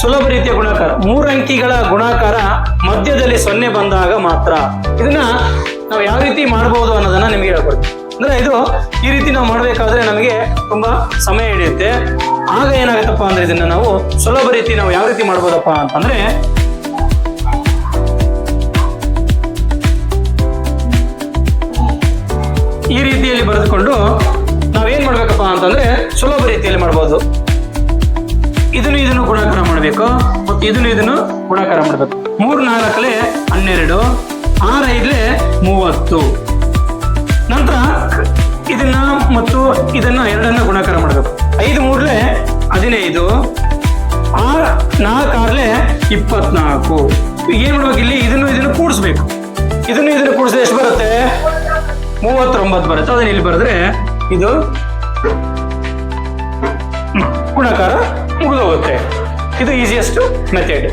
ಸುಲಭ ರೀತಿಯ ಗುಣಾಕಾರ. ಮೂರು ಅಂಕಿಗಳ ಗುಣಾಕಾರ ಮಧ್ಯದಲ್ಲಿ ಸೊನ್ನೆ ಬಂದಾಗ ಮಾತ್ರ. ಇದನ್ನ ನಾವು ಯಾವ ರೀತಿ ಮಾಡಬಹುದು ಅನ್ನೋದನ್ನ ನಿಮಗೆ ಹೇಳ್ಕೊಡ್ತೀವಿ ಅಂದ್ರೆ ಇದು ಈ ರೀತಿ ನಾವು ಮಾಡಬೇಕಾದ್ರೆ ನಮಗೆ ತುಂಬಾ ಸಮಯ ಹಿಡಿಯುತ್ತೆ. ಆಗ ಏನಾಗುತ್ತಪ್ಪ ಅಂದ್ರೆ ಇದನ್ನ ನಾವು ಸುಲಭ ರೀತಿ ನಾವು ಯಾವ ರೀತಿ ಮಾಡ್ಬೋದಪ್ಪ ಅಂತಂದ್ರೆ ಈ ರೀತಿಯಲ್ಲಿ ಬರೆದುಕೊಂಡು ನಾವೇನ್ ಮಾಡ್ಬೇಕಪ್ಪ ಅಂತಂದ್ರೆ ಸುಲಭ ರೀತಿಯಲ್ಲಿ ಮಾಡ್ಬೋದು. ಇದನ್ನು ಇದನ್ನು ಗುಣಾಕಾರ ಮಾಡಬೇಕು. ಮತ್ತು ಇದನ್ನು ಇದನ್ನು ಗುಣಾಕಾರ ಮಾಡಬೇಕು. ಮೂರು ನಾಲ್ಕಲೆ ಹನ್ನೆರಡು ಆರು ಐದಲೆ ಮೂವತ್ತು. ನಂತರ ಇದನ್ನ ಮತ್ತು ಇದನ್ನ ಎರಡನ್ನ ಗುಣಾಕಾರ ಮಾಡಬೇಕು. ಐದು ಮೂರ್ಲೆ ಹದಿನೈದು, ಆರ್ ನಾಲ್ಕಾರ್ಲೆ ಇಪ್ಪತ್ನಾಲ್ಕು. ಈಗ ಏನ್ ಮಾಡ್ಬೇಕು ಇಲ್ಲಿ? ಇದನ್ನು ಇದನ್ನು ಕೂಡಿಸ್ಬೇಕು. ಇದನ್ನು ಇದನ್ನು ಕೂಡಿಸಿದ್ರೆ ಎಷ್ಟು ಬರುತ್ತೆ? ಮೂವತ್ತೊಂಬತ್ತು ಬರುತ್ತೆ. ಅದನ್ನ ಇಲ್ಲಿ ಬರೆದ್ರೆ ಇದು ಗುಣಾಕಾರ ಮುಗಿದೋಗುತ್ತೆ. ಇದು ಈಸಿಯೆಸ್ಟ್ ಮೆಥಡ್